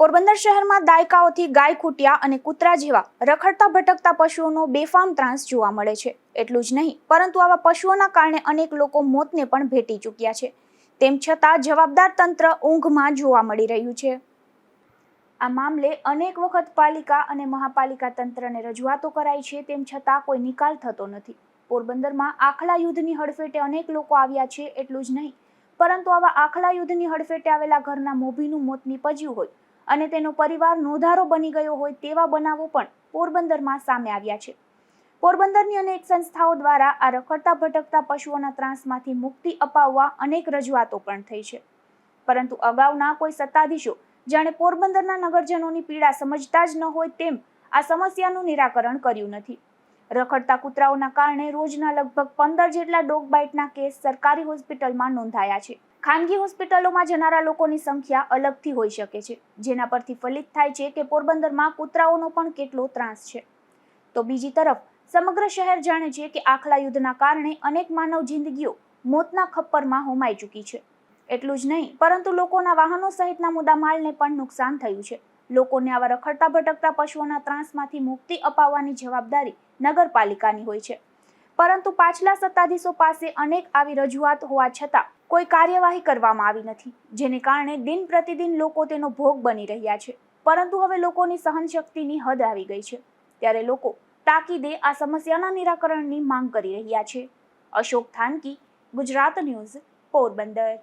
પોરબંદર શહેરમાં દાયકાઓથી ગાય ખૂટ્યા અને કૂતરા જેવા રખડતા ભટકતા પશુઓનો બેફામ ત્રાસ જોવા મળે છે. એટલું જ નહીં, પરંતુ આવા પશુઓના કારણે અનેક લોકો મોતને પણ ભેટી ચૂક્યા છે. તેમ છતાં જવાબદાર તંત્ર ઊંઘમાં જોવા મળી રહ્યું છે. આ મામલે અનેક વખત પાલિકા અને મહાપાલિકા તંત્રને રજૂઆતો કરાઈ છે, તેમ છતાં કોઈ નિકાલ થતો નથી. પોરબંદરમાં આખલા યુદ્ધની હડફેટે અનેક લોકો આવ્યા છે, એટલું જ નહીં, પરંતુ આવા આખલા યુદ્ધની હડફેટે આવેલા ઘરના મોભીનું મોત નીપજ્યું હોય અને તેનો પરિવાર નોધારો બની ગયો હોય તેવા બનાવો પણ પોરબંદરમાં સામે આવ્યા છે. પોરબંદરની અનેક સંસ્થાઓ દ્વારા આ રખડતા ભટકતા પશુઓના ત્રાસમાંથી મુક્તિ અપાવવા અનેક રજૂઆતો પણ થઈ છે. પરંતુ અગાઉના કોઈ સત્તાધીશો જાણે પોરબંદરના નગરજનોની પીડા સમજતા જ ન હોય તેમ આ સમસ્યાનું નિરાકરણ કર્યું નથી. રખડતા કૂતરાઓના કારણે રોજના લગભગ પંદર જેટલા ડોગ બાઇટના કેસ સરકારી હોસ્પિટલમાં નોંધાયા છે. ખાનગી હોસ્પિટલોમાં જનારા લોકોની સંખ્યા અલગથી હોઈ શકે છે. જેના પરથી ફલિત થાય છે કે પોરબંદરમાં કૂતરાઓનો પણ કેટલો ત્રાસ છે. તો બીજી તરફ, સમગ્ર શહેર જાણે છે કે આખલા યુદ્ધના કારણે અનેક માનવ જિંદગીઓ મોતના ખપ્પરમાં હોમાઈ ચૂકી છે. એટલું જ નહીં, પરંતુ લોકોના વાહનો સહિતના મુદ્દામાલને પણ નુકસાન થયું છે. લોકોને આવા રખડતા ભટકતા પશુઓના ત્રાસમાંથી મુક્તિ અપાવવાની જવાબદારી નગરપાલિકાની હોય છે. પરંતુ પાછલા સત્તાધીશો પાસે અનેક આવી રજૂઆત હોવા છતાં કોઈ કાર્યવાહી કરવામાં આવી નથી, જેને કારણે દિન પ્રતિદિન લોકો તેનો ભોગ બની રહ્યા છે. પરંતુ હવે લોકોની સહનશક્તિની હદ આવી ગઈ છે. ત્યારે લોકો તાકીદે આ સમસ્યાના નિરાકરણની માંગ કરી રહ્યા છે. અશોક થાનકી, ગુજરાત ન્યૂઝ, પોરબંદર.